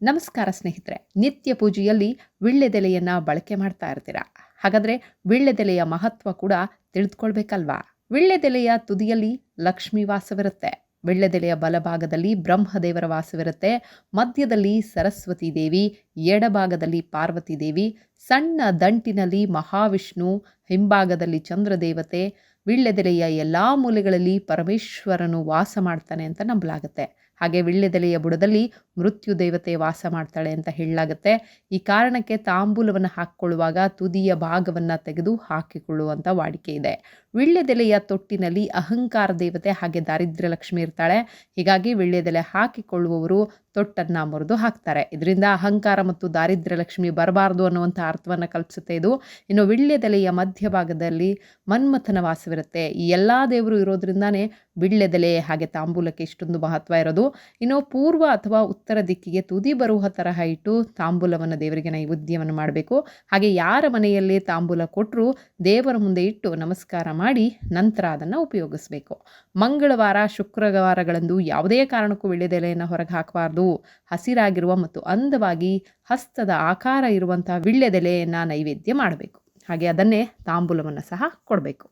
ನಮಸ್ಕಾರ ಸ್ನೇಹಿತರೆ, ನಿತ್ಯ ಪೂಜೆಯಲ್ಲಿ ವಿಳ್ಳೆದೆಲೆಯನ್ನು ಬಳಕೆ ಮಾಡ್ತಾ ಇರ್ತೀರಾ? ಹಾಗಾದರೆ ವಿಳ್ಳೆದೆಲೆಯ ಮಹತ್ವ ಕೂಡ ತಿಳಿದುಕೊಳ್ಬೇಕಲ್ವಾ? ವಿಳ್ಳೆದೆಲೆಯ ತುದಿಯಲ್ಲಿ ಲಕ್ಷ್ಮೀ ವಾಸವಿರುತ್ತೆ, ವಿಳ್ಳೆದೆಲೆಯ ಬಲಭಾಗದಲ್ಲಿ ಬ್ರಹ್ಮದೇವರ ವಾಸವಿರುತ್ತೆ, ಮಧ್ಯದಲ್ಲಿ ಸರಸ್ವತಿ ದೇವಿ, ಎಡಭಾಗದಲ್ಲಿ ಪಾರ್ವತಿ ದೇವಿ, ಸಣ್ಣ ದಂಟಿನಲ್ಲಿ ಮಹಾವಿಷ್ಣು, ಹಿಂಭಾಗದಲ್ಲಿ ಚಂದ್ರದೇವತೆ, ವಿಳ್ಳೆದೆಲೆಯ ಎಲ್ಲ ಮೂಲೆಗಳಲ್ಲಿ ಪರಮೇಶ್ವರನು ವಾಸ ಮಾಡ್ತಾನೆ ಅಂತ ನಂಬಲಾಗುತ್ತೆ. ಹಾಗೆ ವೀಳ್ಯದೆಲೆಯ ಬುಡದಲ್ಲಿ ಮೃತ್ಯು ದೇವತೆ ವಾಸ ಮಾಡ್ತಾಳೆ ಅಂತ ಹೇಳಲಾಗುತ್ತೆ. ಈ ಕಾರಣಕ್ಕೆ ತಾಂಬೂಲವನ್ನು ಹಾಕ್ಕೊಳ್ಳುವಾಗ ತುದಿಯ ಭಾಗವನ್ನು ತೆಗೆದು ಹಾಕಿಕೊಳ್ಳುವಂಥ ವಾಡಿಕೆ ಇದೆ. ವೀಳ್ಯದೆಲೆಯ ತೊಟ್ಟಿನಲ್ಲಿ ಅಹಂಕಾರ ದೇವತೆ ಹಾಗೆ ದಾರಿದ್ರ್ಯ ಲಕ್ಷ್ಮಿ ಇರ್ತಾಳೆ. ಹೀಗಾಗಿ ವೀಳ್ಯದೆಲೆ ಹಾಕಿಕೊಳ್ಳುವವರು ತೊಟ್ಟನ್ನು ಮುರಿದು ಹಾಕ್ತಾರೆ. ಇದರಿಂದ ಅಹಂಕಾರ ಮತ್ತು ದಾರಿದ್ರ್ಯ ಲಕ್ಷ್ಮಿ ಬರಬಾರ್ದು ಅನ್ನುವಂಥ ಅರ್ಥವನ್ನು ಕಲ್ಪಿಸುತ್ತೆ ಇದು. ಇನ್ನು ವೀಳ್ಯದೆಲೆಯ ಮಧ್ಯಭಾಗದಲ್ಲಿ ಮನ್ಮಥನ ವಾಸವಿರುತ್ತೆ. ಈ ಎಲ್ಲ ದೇವರು ಇರೋದ್ರಿಂದಾನೇ ವೀಳ್ಯದೆಲೆ ಹಾಗೆ ತಾಂಬೂಲಕ್ಕೆ ಇಷ್ಟೊಂದು ಮಹತ್ವ ಇರೋದು. ಇನ್ನು ಪೂರ್ವ ಅಥವಾ ಉತ್ತರ ದಿಕ್ಕಿಗೆ ತುದಿ ಬರುವ ತರಹ ಇಟ್ಟು ತಾಂಬೂಲವನ್ನು ದೇವರಿಗೆ ನೈವೇದ್ಯವನ್ನು ಮಾಡಬೇಕು. ಹಾಗೆ ಯಾರ ಮನೆಯಲ್ಲಿ ತಾಂಬೂಲ ಕೊಟ್ಟರು ದೇವರ ಮುಂದೆ ಇಟ್ಟು ನಮಸ್ಕಾರ ಮಾಡಿ ನಂತರ ಅದನ್ನು ಉಪಯೋಗಿಸಬೇಕು. ಮಂಗಳವಾರ, ಶುಕ್ರವಾರಗಳಂದು ಯಾವುದೇ ಕಾರಣಕ್ಕೂ ವೀಳ್ಯದೆಲೆಯನ್ನು ಹೊರಗೆ ಹಾಕಬಾರ್ದು. ಹಸಿರಾಗಿರುವ ಮತ್ತು ಅಂದವಾಗಿ ಹಸ್ತದ ಆಕಾರ ಇರುವಂತಹ ವಿಳ್ಯದೆಲೆಯನ್ನು ನೈವೇದ್ಯ ಮಾಡಬೇಕು. ಹಾಗೆ ಅದನ್ನೇ ತಾಂಬೂಲವನ್ನು ಸಹ ಕೊಡಬೇಕು.